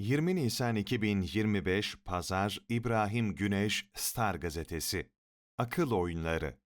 20 Nisan 2025 Pazar İbrahim Güneş Star Gazetesi Akıl Oyunları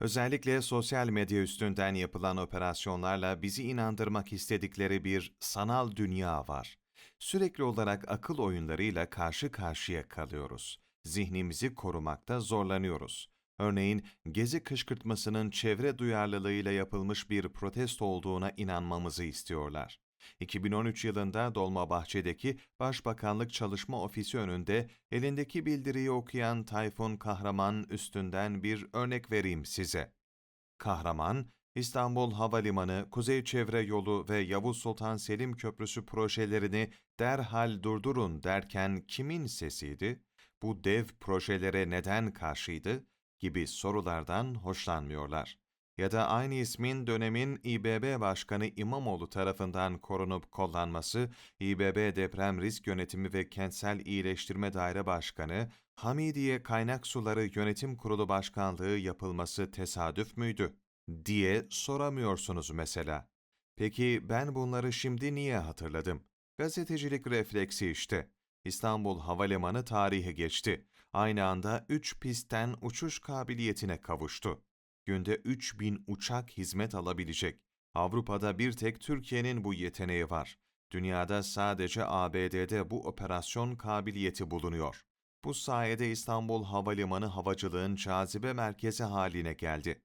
Özellikle sosyal medya üstünden yapılan operasyonlarla bizi inandırmak istedikleri bir sanal dünya var. Sürekli olarak akıl oyunlarıyla karşı karşıya kalıyoruz. Zihnimizi korumakta zorlanıyoruz. Örneğin gezi kışkırtmasının çevre duyarlılığıyla yapılmış bir protesto olduğuna inanmamızı istiyorlar. 2013 yılında Dolmabahçe'deki Başbakanlık Çalışma Ofisi önünde elindeki bildiriyi okuyan Tayfun Kahraman üstünden bir örnek vereyim size. Kahraman, İstanbul Havalimanı, Kuzey Çevre Yolu ve Yavuz Sultan Selim Köprüsü projelerini derhal durdurun derken kimin sesiydi? Bu dev projelere neden karşıydı? gibi sorulardan hoşlanmıyorlar ya da aynı ismin dönemin İBB Başkanı İmamoğlu tarafından korunup kollanması, İBB Deprem Risk Yönetimi ve Kentsel İyileştirme Daire Başkanı, Hamidiye Kaynak Suları Yönetim Kurulu Başkanlığı yapılması tesadüf müydü? diye soramıyorsunuz mesela. Peki ben bunları şimdi niye hatırladım? Gazetecilik refleksi işte. İstanbul Havalimanı tarihi geçti. Aynı anda üç pistten uçuş kabiliyetine kavuştu günde 3000 uçak hizmet alabilecek. Avrupa'da bir tek Türkiye'nin bu yeteneği var. Dünyada sadece ABD'de bu operasyon kabiliyeti bulunuyor. Bu sayede İstanbul Havalimanı havacılığın cazibe merkezi haline geldi.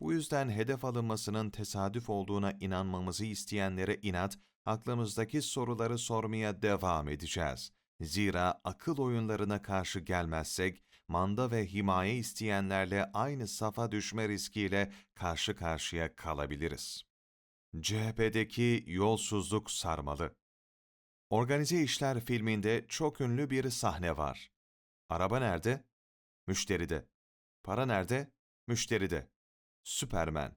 Bu yüzden hedef alınmasının tesadüf olduğuna inanmamızı isteyenlere inat, aklımızdaki soruları sormaya devam edeceğiz. Zira akıl oyunlarına karşı gelmezsek, manda ve himaye isteyenlerle aynı safa düşme riskiyle karşı karşıya kalabiliriz. CHP'deki yolsuzluk sarmalı. Organize İşler filminde çok ünlü bir sahne var. Araba nerede? Müşteride. Para nerede? Müşteride. Süpermen.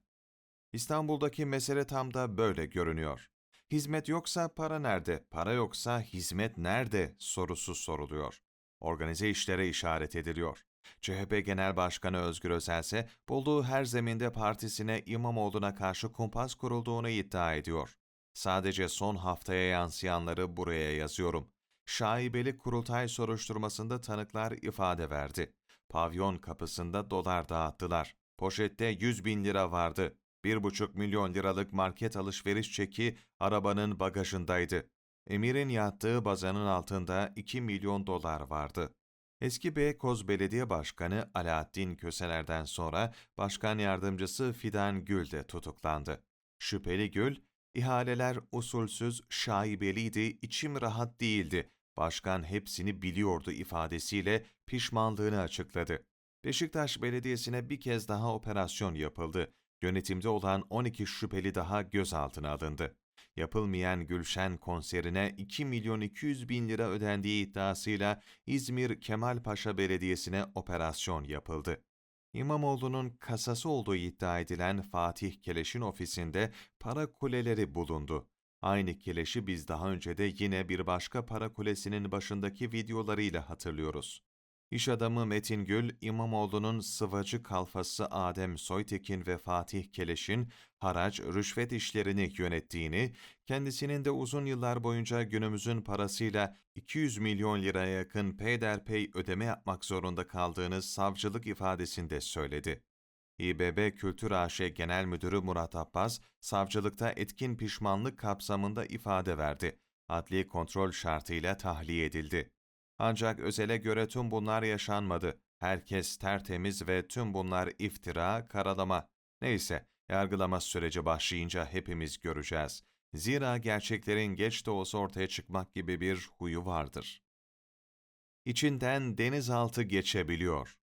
İstanbul'daki mesele tam da böyle görünüyor. Hizmet yoksa para nerede, para yoksa hizmet nerede sorusu soruluyor organize işlere işaret ediliyor. CHP Genel Başkanı Özgür Özel ise bulduğu her zeminde partisine İmamoğlu'na karşı kumpas kurulduğunu iddia ediyor. Sadece son haftaya yansıyanları buraya yazıyorum. Şaibeli kurultay soruşturmasında tanıklar ifade verdi. Pavyon kapısında dolar dağıttılar. Poşette 100 bin lira vardı. 1,5 milyon liralık market alışveriş çeki arabanın bagajındaydı. Emir'in yattığı bazanın altında 2 milyon dolar vardı. Eski Beykoz Belediye Başkanı Alaaddin Köseler'den sonra Başkan Yardımcısı Fidan Gül de tutuklandı. Şüpheli Gül, ihaleler usulsüz, şaibeliydi, içim rahat değildi. Başkan hepsini biliyordu ifadesiyle pişmanlığını açıkladı. Beşiktaş Belediyesi'ne bir kez daha operasyon yapıldı. Yönetimde olan 12 şüpheli daha gözaltına alındı yapılmayan Gülşen konserine 2 milyon 200 bin lira ödendiği iddiasıyla İzmir Kemalpaşa Belediyesi'ne operasyon yapıldı. İmamoğlu'nun kasası olduğu iddia edilen Fatih Keleş'in ofisinde para kuleleri bulundu. Aynı Keleş'i biz daha önce de yine bir başka para kulesinin başındaki videolarıyla hatırlıyoruz. İş adamı Metin Gül, İmamoğlu'nun sıvacı kalfası Adem Soytekin ve Fatih Keleş'in haraç, rüşvet işlerini yönettiğini, kendisinin de uzun yıllar boyunca günümüzün parasıyla 200 milyon liraya yakın peyderpey ödeme yapmak zorunda kaldığını savcılık ifadesinde söyledi. İBB Kültür AŞ Genel Müdürü Murat Abbas, savcılıkta etkin pişmanlık kapsamında ifade verdi. Adli kontrol şartıyla tahliye edildi. Ancak Özel'e göre tüm bunlar yaşanmadı. Herkes tertemiz ve tüm bunlar iftira, karalama. Neyse, yargılama süreci başlayınca hepimiz göreceğiz. Zira gerçeklerin geç de olsa ortaya çıkmak gibi bir huyu vardır. İçinden denizaltı geçebiliyor.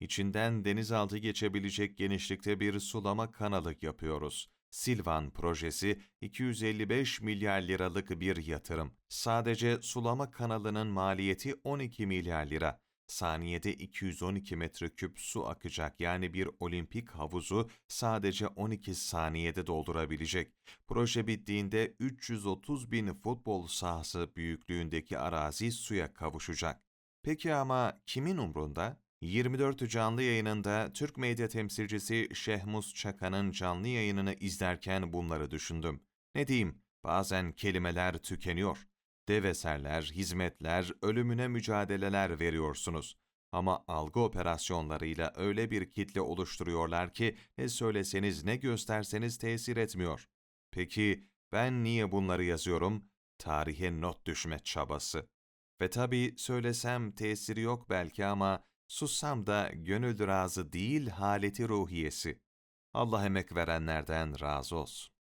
İçinden denizaltı geçebilecek genişlikte bir sulama kanalı yapıyoruz. Silvan projesi 255 milyar liralık bir yatırım. Sadece sulama kanalının maliyeti 12 milyar lira. Saniyede 212 metreküp su akacak yani bir olimpik havuzu sadece 12 saniyede doldurabilecek. Proje bittiğinde 330 bin futbol sahası büyüklüğündeki arazi suya kavuşacak. Peki ama kimin umrunda? 24 canlı yayınında Türk medya temsilcisi Şehmus Çakan'ın canlı yayınını izlerken bunları düşündüm. Ne diyeyim, bazen kelimeler tükeniyor. Dev eserler, hizmetler, ölümüne mücadeleler veriyorsunuz. Ama algı operasyonlarıyla öyle bir kitle oluşturuyorlar ki ne söyleseniz ne gösterseniz tesir etmiyor. Peki ben niye bunları yazıyorum? Tarihe not düşme çabası. Ve tabii söylesem tesiri yok belki ama sussam da gönül razı değil haleti ruhiyesi. Allah emek verenlerden razı olsun.